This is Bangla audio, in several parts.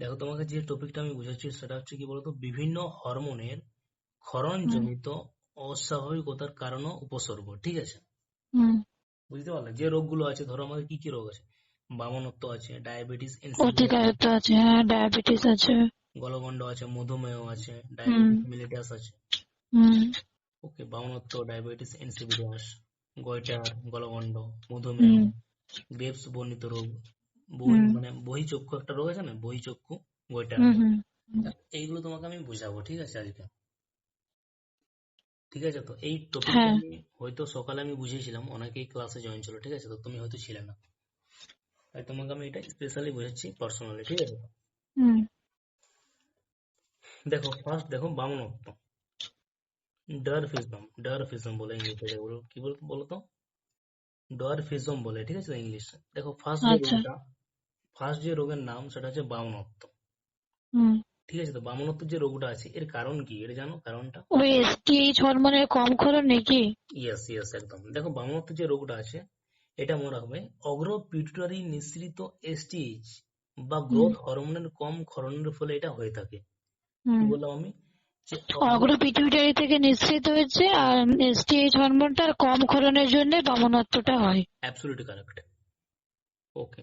দেখো তোমাকে যে টপিকটা আমি বুঝাচ্ছি সেটা হচ্ছে কি বলতো বিভিন্ন হরমোনের ক্ষরণজনিত অস্বাভাবিকতার কারণ উপসর্গ ঠিক আছে? বুঝতে পারলে? যে রোগগুলো আছে ধরো আমাদের কি কি রোগ আছে? বামনত্ব আছে ডায়াবেটিস আছে হ্যাঁ ডায়াবেটিস আছে। গলগন্ড আছে মধুমেহ আছে ডায়াবেটিস মিলিটাস আছে। ওকে বামনত্ব ডায়াবেটিস ইনসিপিডাস গয়টার গলগন্ড মধুমেহ হুম। বর্ণিত রোগ। হুম। মানে বহিচক্ষু একটা রোগ আছে না বহিচক্ষু গয়টার হুম হুম। এইগুলো তোমাকে আমি বুঝাবো ঠিক আছে আজকে? ঠিক আছে তো? এই টপিক হ্যাঁ। আমি হয়তো সকালে আমি বুঝিয়েছিলাম অনেকেই ক্লাসে জয়েন ছিল ঠিক আছে তো? তুমি হয়তো ছিলে না। তাই তোমাকে আমি এটা স্পেশালি বুঝাচ্ছি পার্সোনালি ঠিক আছে দেখো ফার্স্ট দেখো বামনত্ব। ডারফিজম ডারফিজম বলে ইংলিশে এগুলো কি বল বলতো ডারফিজম বলে ঠিক আছে ইংলিশ? দেখো ফার্স্ট যে আচ্ছা। রোগটা ফার্স্ট যে রোগের নাম সেটা হচ্ছে বামনত্ব। ঠিক আছে তো? বামনত্ব যে রোগটা আছে এর কারণ কি? এটা জানো কারণটা? ওই এসটিএইচ হরমোনের কম খরচ নাকি? ইয়েস ইয়েস একদম। দেখো বামনত্ব যে রোগটা আছে এটা মনে হবে অগ্র পিটুটারি নিঃসৃত এসটিএইচ বা গ্রোথ হরমোনের কম ক্ষরণের ফলে এটা হয়ে থাকে। কি বললাম আমি? অগ্র পিটুইটারি থেকে নিঃসৃত হয়েছে আর এসটিএইচ হরমোনটা কম ক্ষরণের জন্য বামনত্বটা হয়। অ্যাবসলিউটলি কারেক্ট ওকে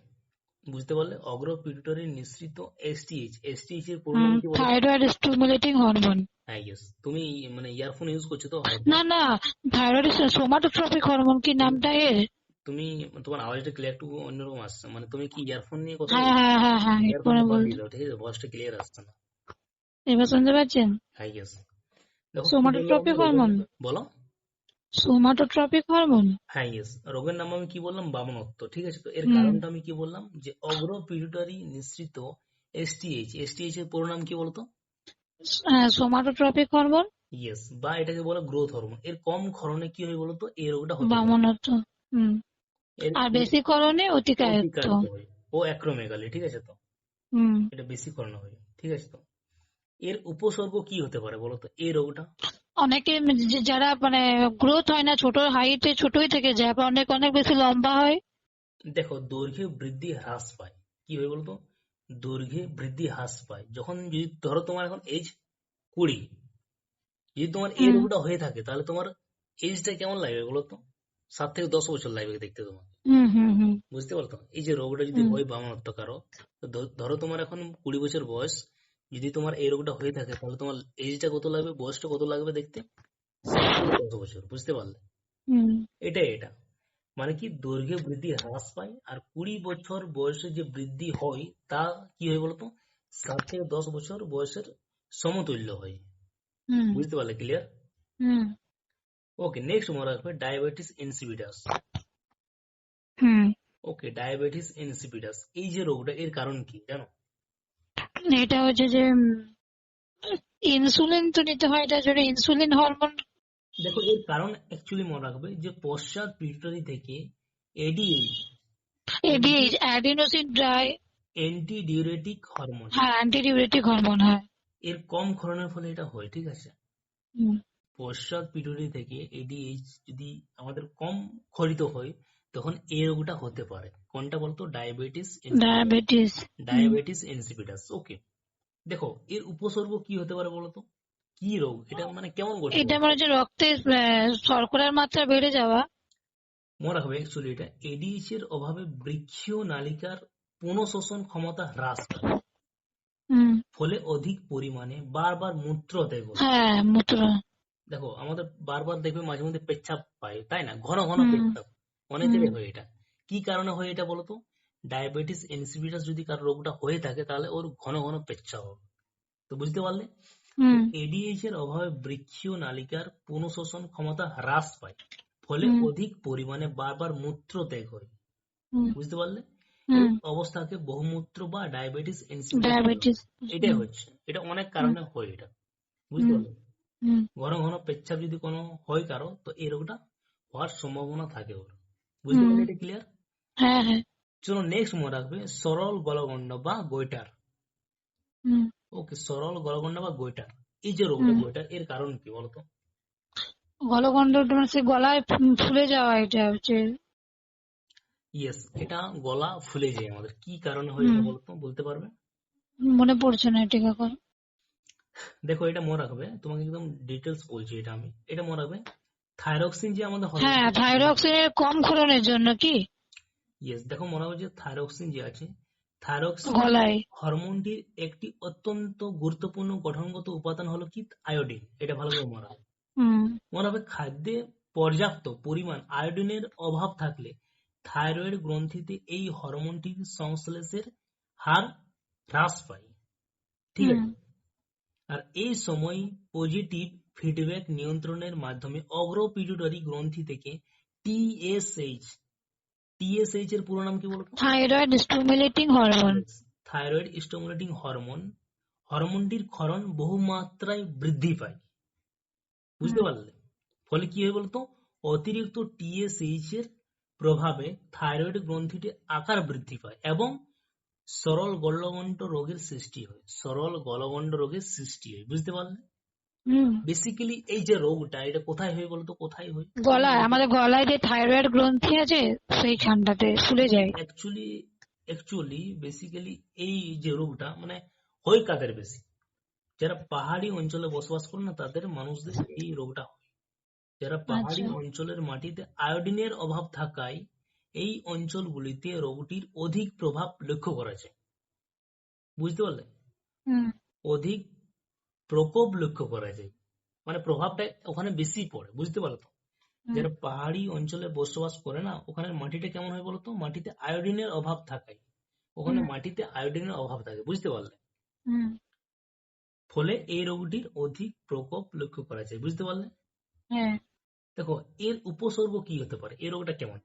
বুঝতে পারলে? অগ্র পিটুটারি নিঃসৃত এসটিএইচ এসটিএইচ এর পুরো নাম কি বলো? থাইরয়েড স্টিমুলেটিং হরমোন হ্যাঁ ইয়েস তুমি মানে ইয়ারফোন ইউজ করছ তো? না না থাইরয়েড সোমাটোট্রপিক হরমোন কি নামটা এর? তুমি তোমার আওয়াজটা ক্লিয়ার একটু অন্যরকম আসছে। মানে তুমি কি ইয়ারফোন নিয়ে কথা হ্যাঁ হ্যাঁ হ্যাঁ হ্যাঁ ইয়ারফোন এরপরে বাদ বল ঠিক আছে? ভয়েসটা ক্লিয়ার আসছে না। এবার শুনতে পাচ্ছেন? হ্যাঁ ইয়েস সোমাটোট্রপিক হরমোন বলো। Somatotropic hormone? হ্যাঁ ইয়েস রোগের নাম আমি কি বললাম? বামনত্ব ঠিক আছে তো? এর কারণটা আমি কি বললাম? যে অগ্র পিটুটারি নিঃসৃত এসটিএইচ এসটিএইচ এর পুরো নাম কি বলতো? হ্যাঁ সোমাটোট্রপিক হরমোন? ইয়েস বা এটাকে বলে গ্রোথ হরমোন এর কম ক্ষরণে কি হয় বলতো? এই রোগটা হতে বামনত্ব হুম। আর বেশি করণে অতিকায়ত্ব। ও অ্যাক্রোমেগালি ঠিক আছে তো? হুম। এটা বেশি করানো হয় ঠিক আছে তো? এর উপসর্গ কি হতে পারে বলতো? এই রোগটা? অনেকে যারা মানে গ্রোথ হয় না ছোট হাইটে ছোটই থেকে যায় আবার অনেক অনেক বেশি লম্বা হয়। দেখো দৈর্ঘ্যে বৃদ্ধি হ্রাস পায়। কি হয় বলতো? দৈর্ঘ্যে বৃদ্ধি হ্রাস পায়। যখন যদি ধরো তোমার এখন এজ কুড়ি যদি তোমার এই রোগটা হয়ে থাকে তাহলে তোমার এজটা কেমন লাগবে বলতো সাত থেকে দশ বছর লাগবে দেখতে তোমার বুঝতে পারতো এই যে রোগটা যদি। হয় বামনত্ব কারও ধরো তোমার এখন কুড়ি বছর বয়স যদি তোমার এই রোগটা হয়ে থাকে তাহলে তোমার এজটা কত লাগবে বয়সটা কত লাগবে দেখতে? দশ বছর বুঝতে পারলে? এটাই এটা। মানে কি দৈর্ঘ্যে বৃদ্ধি হ্রাস পায় আর কুড়ি বছর বয়সে যে বৃদ্ধি হয় তা কি হয় বলতো? সাত থেকে দশ বছর বয়সের সমতুল্য হয়। বুঝতে পারলে ক্লিয়ার হুম। ওকে নেক্সট মনে রাখবে ডায়াবেটিস ইনসিপিডাস হুম। ওকে ডায়াবেটিস ইনসিপিডাস এই যে রোগটা এর কারণ কি জানো? এটা হচ্ছে যে ইনসুলিন তো নিতে হয় এটার জন্য ইনসুলিন হরমোন দেখো এর কারণ অ্যাকচুয়ালি মনে রাখবে যে পশ্চাৎ পিটুটারি থেকে ADH ADH adenosine dry anti diuretic hormone হ্যাঁ অ্যান্টিডিউরেটিক হরমোন হ্যাঁ। এর কম ক্ষরণের ফলে এটা হয় ঠিক আছে? পশ্চাৎ পিটুটারি থেকে এডিএইচ যদি আমাদের কম ক্ষরিত হয় তখন এই রোগটা হতে পারে। কোনটা বলতো? Diabetes diabetes diabetes insipidus okay দেখো এর উপসর্গ কি হতে পারে বলতো? কি রোগ? এটা মানে কেমন এটা মানে যে রক্তে শর্করার মাত্রা বেড়ে যাওয়া। মনে রাখবে অ্যাকচুয়ালি এটা এডিএইচ এর অভাবে বৃক্ষীয় নালিকার পুনঃশোষণ ক্ষমতা হ্রাস পায়। ফলে অধিক পরিমাণে বারবার মূত্র ত্যাগ হ্যাঁ। মূত্র। দেখো আমাদের বারবার দেখবে মাঝে মধ্যে পেচ্ছাপ পায় তাই না? ঘন ঘন পেচ্ছাপ। অনেকেরই। হয় এটা। কি কারণে হয় এটা বলতো? ডায়াবেটিস ইনসিপিটাস যদি কার রোগটা হয়ে থাকে তাহলে ওর ঘন ঘন পেচ্ছাপ হবে তো বুঝতে পারলে? এডিএইচ এর অভাবে বৃক্ষীয় নালিকার পুনঃশোষণ ক্ষমতা হ্রাস পায়। ফলে অধিক পরিমাণে বারবার মূত্র ত্যাগ হয় বুঝতে পারলে? অবস্থাকে বহুমূত্র বা ডায়াবেটিস ইনসিপিটাস ডায়াবেটিস এটাই হচ্ছে। এটা অনেক কারণে হয় এটা। বুঝতে পারলে? ঘন ঘন পেচ্ছাপ যদি কোনো হয় কারও তো এই রোগটা হওয়ার সম্ভাবনা থাকে ওর। বুঝতে। পারলে এটা ক্লিয়ার হ্যাঁ হ্যাঁ। চলো নেক্সট মনে রাখবে সরল গলগণ্ড বা গোইটার ওকে সরল গলগণ্ড বা গোইটার এই যে রোগটা। গোইটার এর কারণ কি বলতো? গলগন্ড মানে গলায় ফুলে যাওয়া এটা হচ্ছে ইয়েস এটা গলা ফুলে যায় আমাদের। কি কারণে হয় এটা বলতো? বলতে পারবে মনে পড়ছে না ঠিক এখন। দেখো এটা মনে রাখবে তোমাকে একদম ডিটেলস বলছি এটা আমি। এটা মনে রাখবে থাইরক্সিন যে আমাদের হ্যাঁ থাইরক্সিনের কম ক্ষরণের জন্য কি? ইয়েস দেখো মনে হবে যে থাইরক্সিন যে আছে থাইরক্সিন গলায়। হরমোনটির একটি অত্যন্ত গুরুত্বপূর্ণ গঠনগত উপাদান হলো কি? আয়োডিন এটা ভালো করে মনে হুম। মনে হবে খাদ্যে পর্যাপ্ত পরিমাণ আয়োডিনের অভাব থাকলে থাইরয়েড গ্রন্থিতে এই হরমোনটির সংশ্লেষের হার হ্রাস পায়। ঠিক আছে? আর এই সময় পজিটিভ ফিডব্যাক নিয়ন্ত্রণের মাধ্যমে অগ্রপিটুটারি গ্রন্থি থেকে টিএসএইচ টিএসএইচ এর পুরো নাম কি বলতো thyroid stimulating hormone thyroid stimulating hormone হরমোনটির ক্ষরণ বহুমাত্রায় বৃদ্ধি পায়। বুঝতে পারলে? ফলে কি হয় বলতো? অতিরিক্ত টিএসএইচ এর প্রভাবে থাইরয়েড গ্রন্থিটি আকার বৃদ্ধি পায় এবং সরল গলগণ্ড রোগের সৃষ্টি হয়। সরল গলগণ্ড রোগের সৃষ্টি হয়। বুঝতে পারলে? বেসিক্যালি এই যে রোগটা এটা কোথায় হয় বলতো? কোথায় হয়? গলায় আমাদের গলায় যে থাইরয়েড গ্রন্থি আছে সেইখানটাতে ফুলে যায়। অ্যাকচুয়ালি অ্যাকচুয়ালি বেসিক্যালি এই যে রোগটা মানে হয় কাদের বেশি? যারা পাহাড়ি অঞ্চলে বসবাস করে না তাদের মানুষদের এই রোগটা হয়। যারা পাহাড়ি আচ্ছা। অঞ্চলের মাটিতে আয়োডিনের অভাব থাকায় এই অঞ্চলগুলিতে রোগটির অধিক প্রভাব লক্ষ্য করা যায়। বুঝতে পারলে? হুম। অধিক প্রকোপ লক্ষ্য করা যায়। মানে প্রভাবটা ওখানে বেশি পড়ে বুঝতে পারল তো? যারা পাহাড়ি অঞ্চলে বসবাস করে না ওখানে মাটিটা কেমন হয় বলতো? মাটিতে আয়োডিনের অভাব থাকায়। ওখানে মাটিতে আয়োডিনের অভাব থাকে বুঝতে পারলে? ফলে এই রোগটির অধিক প্রকোপ লক্ষ্য করা যায় বুঝতে পারলে? হ্যাঁ। দেখো এর উপসর্গ কি হতে পারে? এই রোগটা কেমন?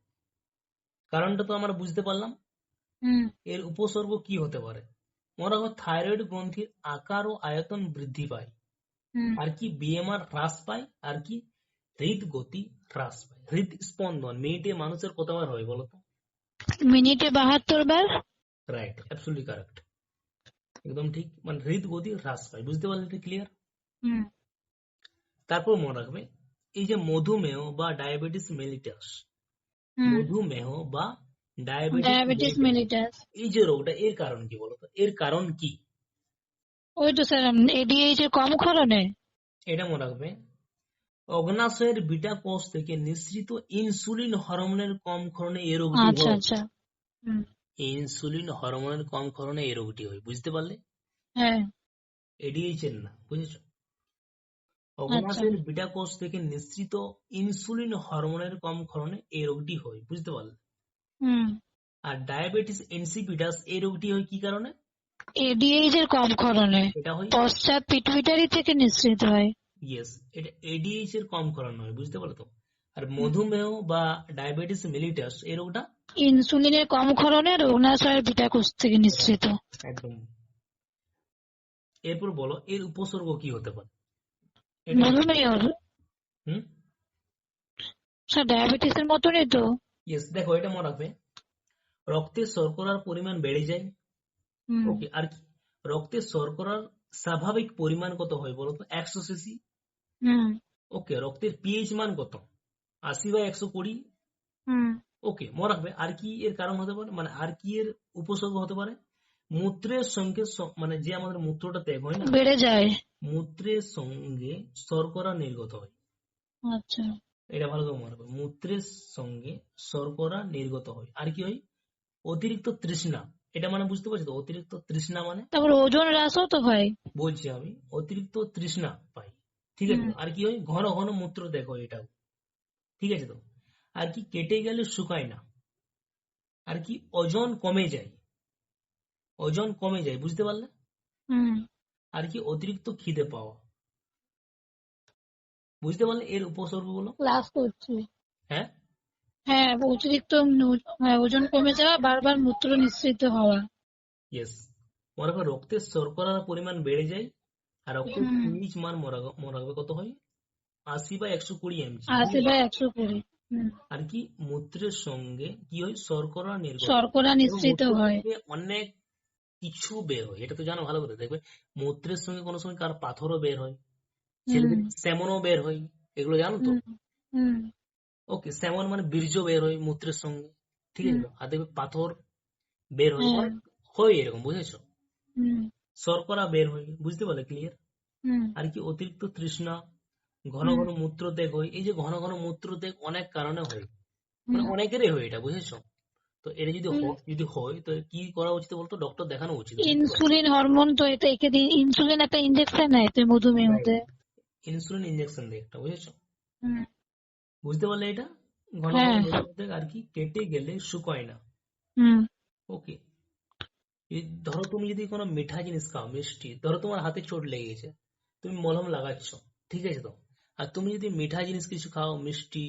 কারণটা তো আমরা বুঝতে পারলাম। এর উপসর্গ কি হতে পারে? মনে হয় থাইরয়েড গ্রন্থির আকার ও আয়তন বৃদ্ধি পায় হুম আর কি বিএমআর হ্রাস পায় আর কি হৃদগতি হ্রাস পায় হৃদস্পন্দন মিনিটে মানুষের কতবার হয় বলতো মিনিটে বাহাত্তর বার রাইট অ্যাবসলিউটলি কারেক্ট একদম ঠিক মানে হৃদগতি হ্রাস পায় বুঝতে পারলে এটা ক্লিয়ার হুম তারপর মনে রাখবে এই যে মধুমেহ বা ডায়াবেটিস মেলিটাস হুম মধুমেহ বা ডায়াবেটিস মেলিটাস এই যে রোগটা এর কারণ কি বলতো? এর কারণ কি? ওই তো স্যার এডিএইচ এর কম এটা মনে রাখবে। অগ্নাশয়ের বিটা কোষ থেকে নিঃসৃত ইনসুলিন হরমোনের কম ক্ষরণে এই রোগটি আচ্ছা হয়। আচ্ছা। ইনসুলিন হরমোনের কম ক্ষরণে এই রোগটি হয় বুঝতে পারলে? হ্যাঁ। এডিএইচ এর না বুঝেছ? অগ্নাশয়ের বিটা কোষ থেকে নিঃসৃত ইনসুলিন হরমোনের কম ক্ষরণে এই রোগটি হয় বুঝতে পারলে? আর ডায়াবেটিস ইনসিপিটাস এই রোগটি হয় কি কারণে? এডিএইচ এর কম এটা হয় পশ্চাৎ পিটুইটারি থেকে নিঃসৃত হয়। ইয়েস এটা এডিএইচ এর কম হয় বুঝতে পারলে তো? আর মধুমেহ বা ডায়াবেটিস মেলিটাস এই রোগটা? ইনসুলিনের কম ক্ষরণে রোগনাশয়ের বিটাকোষ থেকে নিঃসৃত। একদম। এরপর বলো এর উপসর্গ কি হতে পারে? মধুমেহ। হুম? স্যার ডায়াবেটিস এর মতনই তো। ইয়েস দেখো এটা মনে রাখবে। রক্তে শর্করার পরিমাণ বেড়ে যায়। ওকে আর কি? রক্তে শর্করার স্বাভাবিক পরিমাণ কত হয় বলো তো? একশো সিসি ওকে রক্তের পিএইচ মান কত? আশি বা একশো কুড়ি। হুম। ওকে মনে রাখবে আর কি এর কারণ হতে পারে? মানে আর কি এর উপসর্গ হতে পারে? মূত্রের সঙ্গে মানে যে আমাদের মূত্রটা ত্যাগ হয় না? বেড়ে যায়। মূত্রের সঙ্গে শর্করা নির্গত হয়। আচ্ছা। এটা ভালো মনে রাখবে। মূত্রের সঙ্গে শর্করা নির্গত হয়। আর কি হয়? অতিরিক্ত তৃষ্ণা। এটা মানে বুঝতে পারছি তো? অতিরিক্ত তৃষ্ণা মানে? তারপর ওজন হ্রাসও তো হয় বলছি আমি অতিরিক্ত তৃষ্ণা পাই। ঠিক আছে? আর কি হয়? ঘন ঘন মূত্র দেখো এটাও। ঠিক আছে তো? আর কি কেটে গেলে শুকায় না। আর কি ওজন কমে যায়। ওজন কমে যায় বুঝতে পারলে? হুম। আর কি অতিরিক্ত খিদে পাওয়া। বুঝতে পারলে এর উপসর্গগুলো ক্লাস করছি। হ্যাঁ? হ্যাঁ অতিরিক্ত হ্যাঁ, ওজন কমে যাওয়া বারবার মূত্র নিঃসৃত হওয়া। ইয়েস মনে রক্তের শর্করার পরিমাণ বেড়ে যায় আর রক্তের হুম। পিএইচ মান মনে কত হয়? আশি বা একশো কুড়ি এমজি। আশি বা একশো কুড়ি আর কি? মূত্রের সঙ্গে কি হয়? শর্করা নির্গত। শর্করা নিঃসৃত হয়। অনেক কিছু বের হয়। এটা তো জানো ভালো করে। দেখবে মূত্রের সঙ্গে কোনো সময় কার পাথরও বের হয়। ছেলেদের। স্যামনও বের হয় এগুলো জানো তো? ওকে স্যামন মানে বীর্য বের হয় মূত্রের সঙ্গে ঠিক আছে? তো? আর দেখবে পাথর বের হয় হ্যাঁ। হয় এরকম বুঝেছ? শর্করা বের হয় বুঝতে পারলে ক্লিয়ার আর কি অতিরিক্ত তৃষ্ণা ঘন ঘন মূত্রত্যাগ হয় এই যে ঘন ঘন মূত্রত্যাগ অনেক কারণে হয় মানে অনেকেরই হয় এটা বুঝেছ? তো এটা যদি যদি হয় তো কি করা উচিত বলতো? ডক্টর দেখানো উচিত ইনসুলিন হরমোন তো এটা একে দিয়ে ইনসুলিন একটা ইনজেকশন নেয় তুই মধুমেহ হতে ইনসুলিন ইনজেকশন দেয় একটা বুঝেছ বুঝতে পারলে এটা? ঘন হ্যাঁ। আর কি কেটে গেলে শুকায় না। ওকে ধরো তুমি যদি কোনো মিঠা জিনিস খাও মিষ্টি ধরো তোমার হাতে চোট লেগে গেছে তুমি মলম লাগাচ্ছ ঠিক আছে তো? আর তুমি যদি মিঠা জিনিস কিছু খাও মিষ্টি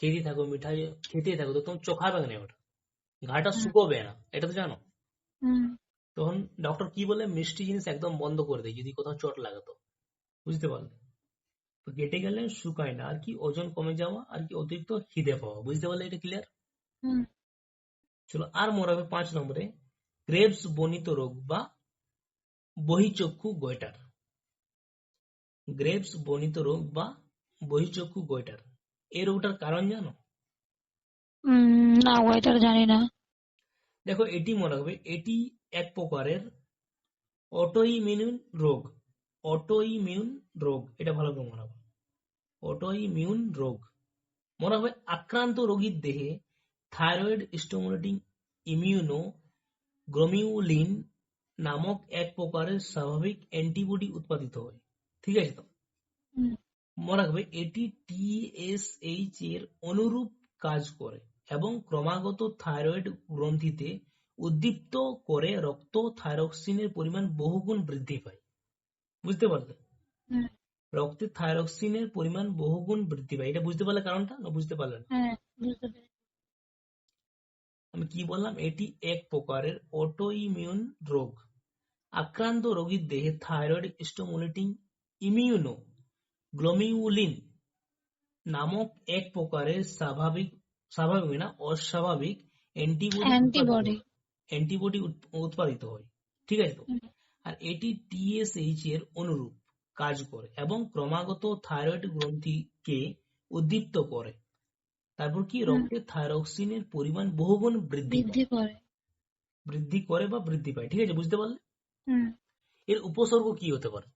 খেতে থাকো মিঠা খেতে থাকো তো তোমার চোখাবে না ওটা। ঘাটা শুকোবে না এটা তো জানো? তখন ডক্টর কি বলে মিষ্টি জিনিস একদম বন্ধ করে দেয় যদি কোথাও চোট লাগাতো বুঝতে পারলে? তো কেটে গেলে শুকায় না। আর কি ওজন কমে যাওয়া আর কি অতিরিক্ত খিদে পাওয়া। বুঝতে পারলে এটা ক্লিয়ার চলো আর মনে হবে পাঁচ নম্বরে। ক্রেবস বনিত রোগ বা বহিচক্ষু গয়টার গ্রেপস বনিত রোগ বা বহিচক্ষু গয়টার এই রোগটার কারণ জানো? না ওইটার জানি না। দেখো এটি মনে হবে এটি এক প্রকারের অটোইমিউন রোগ। অটোইমিউন রোগ এটা ভালো করে মনে রাখবে অটোইমিউন রোগ মনে হবে আক্রান্ত রোগীর দেহে থাইরয়েড স্টিমুলেটিং ইমিউনো গ্রোমিউলিন নামক এক প্রকারের স্বাভাবিক অ্যান্টিবডি উৎপাদিত হয়। ঠিক আছে তো? মনে রাখবে এটি টিএসএইচ এর অনুরূপ কাজ করে এবং ক্রমাগত থাইরয়েড গ্রন্থিতে উদ্দীপ্ত করে রক্ত থাইরক্সিনের পরিমাণ বহুগুণ বৃদ্ধি পায়। বুঝতে পারলে? রক্তে থাইরক্সিনের পরিমাণ বহুগুণ বৃদ্ধি পায়। এটা বুঝতে পারলে কারণটা? না বুঝতে পারলে না? হ্যাঁ। আমি কি বললাম? এটি এক প্রকারের অটোইমিউন রোগ। আক্রান্ত রোগীর দেহে থাইরয়েড স্টিমুলেটিং ইমিউনো গ্লোমিউলিন নামক এক প্রকারের স্বাভাবিক স্বাভাবিক না অস্বাভাবিক অ্যান্টিবডি অ্যান্টিবডি উৎপাদিত হয়। ঠিক আছে তো? আর এটি টিএসএইচ এর অনুরূপ কাজ করে এবং ক্রমাগত থাইরয়েড গ্রন্থিকে উদ্দীপ্ত করে। তারপর কি? রক্তে থাইরক্সিনের পরিমাণ বহুগুণ বৃদ্ধি করে। বৃদ্ধি করে বা বৃদ্ধি পায় ঠিক আছে? বুঝতে পারলে? এর উপসর্গ কি হতে পারে?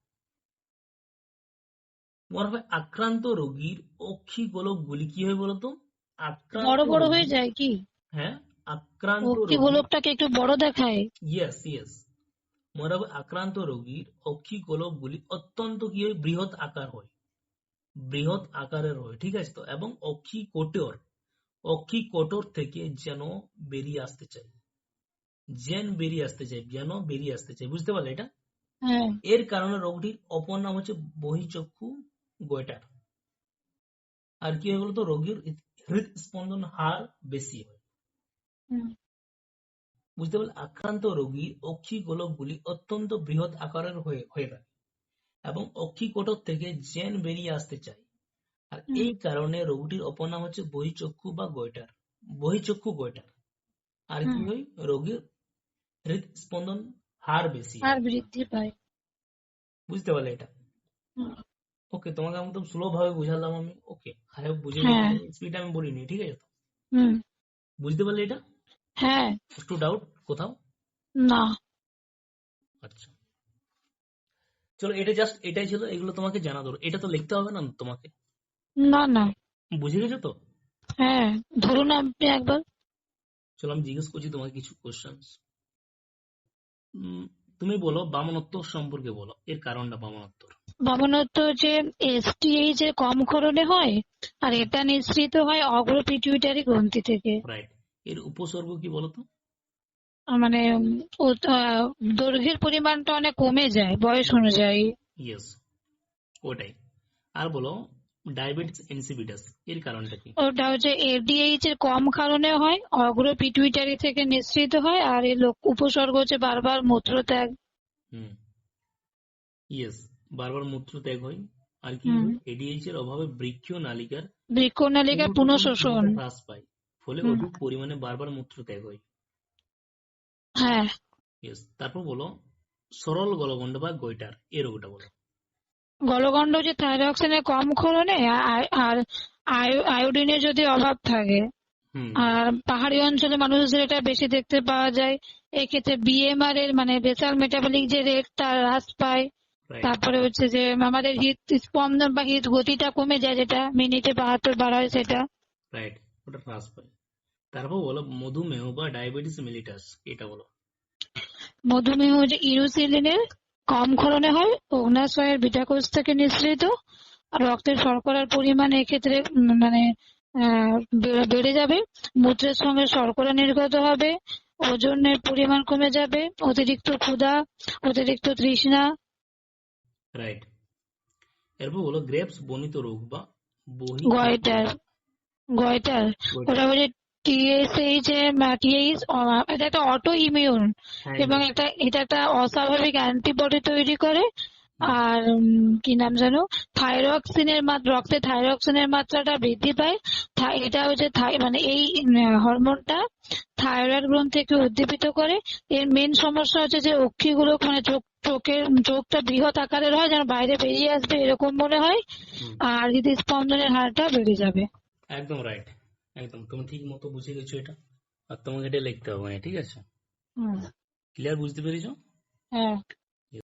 মনে আক্রান্ত রোগীর অক্ষি গোলক গুলি কি হয় বলতো? আক্রান্ত বড় বড় হয়ে যায় কি? হ্যাঁ আক্রান্ত অক্ষি গোলকটাকে একটু বড় দেখায়। ইয়েস ইয়েস মনে হবে আক্রান্ত রোগীর অক্ষি গোলকগুলি অত্যন্ত কি হয় বৃহৎ আকার হয়। বৃহৎ আকারের হয় ঠিক আছে তো? এবং অক্ষি কোটর অক্ষি কোটর থেকে যেন বেরিয়ে আসতে চাই। যেন বেরিয়ে আসতে চাই যেন বেরিয়ে আসতে চাই বুঝতে পারলে এটা? হ্যাঁ। এর কারণে রোগটির অপর নাম হচ্ছে বহিচক্ষু গোয়েটার। আর কি হয় বলতো রোগীর হৃদস্পন্দন হার বেশি হয়। বুঝতে পারলে আক্রান্ত রোগীর অক্ষি গোলকগুলি অত্যন্ত বৃহৎ আকারের হয়ে হয়ে থাকে এবং অক্ষি কোটর থেকে জেন বেরিয়ে আসতে চায়। আর এই কারণে রোগটির অপর নাম হচ্ছে বহিচক্ষু বা গোয়টার বহিচক্ষু গোয়টার। আর কি হয়? রোগীর হৃদস্পন্দন হার বেশি হয়। আর বৃদ্ধি পায়। বুঝতে পারলে এটা? ওকে তোমাকে একদম স্লো ভাবে বুঝালাম আমি। ওকে খারাপ বুঝে হ্যাঁ। স্পিড আমি বলিনি ঠিক আছে তো? বুঝতে পারলে এটা? হ্যাঁ। একটু ডাউট কোথাও? না। আচ্ছা। চলো এটা জাস্ট এটাই ছিল এগুলো তোমাকে জানা দরকার এটা তো লিখতে হবে না তোমাকে? না না। বুঝে গেছো তো? হ্যাঁ ধরুন আপনি একবার। চলো আমি জিজ্ঞেস করছি তোমাকে কিছু কোশ্চেন তুমি বলো বামনত্ব সম্পর্কে বলো। এর কারণটা বামনত্বর। বামনত্ব হচ্ছে এসটিএইচ যে কম ক্ষরণে হয় আর এটা নিঃসৃত হয় অগ্র পিটুইটারি গ্রন্থি থেকে। রাইট এর উপসর্গ কি বলো তো আহ, মানে দৈর্ঘ্যের পরিমাণটা অনেক কমে যায় বয়স অনুযায়ী। ইয়েস ওটাই। আর বলো ডায়াবেটিস ইনসিপিটাস এর কারণটা কি? ওটা হচ্ছে এফডিএইচ এর কম কারণে হয় অগ্র পিটুইটারি থেকে নিঃসৃত হয় আর এর লোক- উপসর্গ হচ্ছে বারবার মূত্রত্যাগ। হুম। ইয়েস বারবার মূত্র ত্যাগ হয়। আর কি। এডিএইচ এর অভাবে বৃক্ষ নালিকার বৃক্ষনালিকার পুনঃশোষণ। হ্রাস পায়। ফলে অধিক পরিমাণে বারবার মূত্র ত্যাগ হয়। হ্যাঁ তারপর বলো সরল গলগণ্ড বা গয়টার এই রোগটা বলো। গলগণ্ড যে থাইরক্সিনের কম ক্ষরণে আর আয়ো- আয়োডিনের যদি অভাব থাকে আর পাহাড়ি অঞ্চলে মানুষদের এটা বেশি দেখতে পাওয়া যায় এক্ষেত্রে বিএমআর এর মানে বেসাল মেটাবলিক যে রেট তার হ্রাস পায়। তারপরে হচ্ছে যে আমাদের হৃদ স্পন্দন বা হৃদ গতিটা কমে যায় যেটা মিনিটে বাহাত্তর বাড়ায় সেটা। রাইট ওটা হ্রাস পায় তারপর বলো মধুমেহ বা ডায়াবেটিস মেলিটাস এটা বলো। মধুমেহ যে ইরুসিলিনের কম ক্ষরণে হয় অগ্নাশয়ের বিটাকোষ থেকে নিঃসৃত আর রক্তের শর্করার পরিমাণ এক্ষেত্রে মানে বেড়ে যাবে মূত্রের সঙ্গে শর্করা নির্গত হবে ওজনের পরিমাণ কমে যাবে অতিরিক্ত ক্ষুধা অতিরিক্ত তৃষ্ণা। রাইট এরপর বলো গ্রেপস বনিত রোগ বা বনি গয়টার ওটা হচ্ছে টিএসএইচ টিএইচ এটা একটা অটো ইমিউন হ্যাঁ, এবং একটা এটা একটা অস্বাভাবিক অ্যান্টিবডি তৈরি করে। আর কি নাম জানো থাইরক্সিনের মাত্রা রক্তে থাইরক্সিনের মাত্রাটা বৃদ্ধি পায়। এটা হচ্ছে থাই- মানে এই হরমোনটা থাইরয়েড গ্রন্থিকে উদ্দীপিত করে। এর মেন সমস্যা হচ্ছে যে অক্ষিগুলো মানে চোখ চোখের চোখটা বৃহৎ আকারের হয় যেন বাইরে বেরিয়ে আসবে এরকম মনে হয়। আর হৃদস্পন্দনের হারটা বেড়ে যাবে। একদম রাইট একদম। তুমি ঠিক মতো বুঝে গেছো এটা। আর তোমাকে এটা লিখতে হবে না ঠিক আছে? ক্লিয়ার বুঝতে পেরেছ? হ্যাঁ।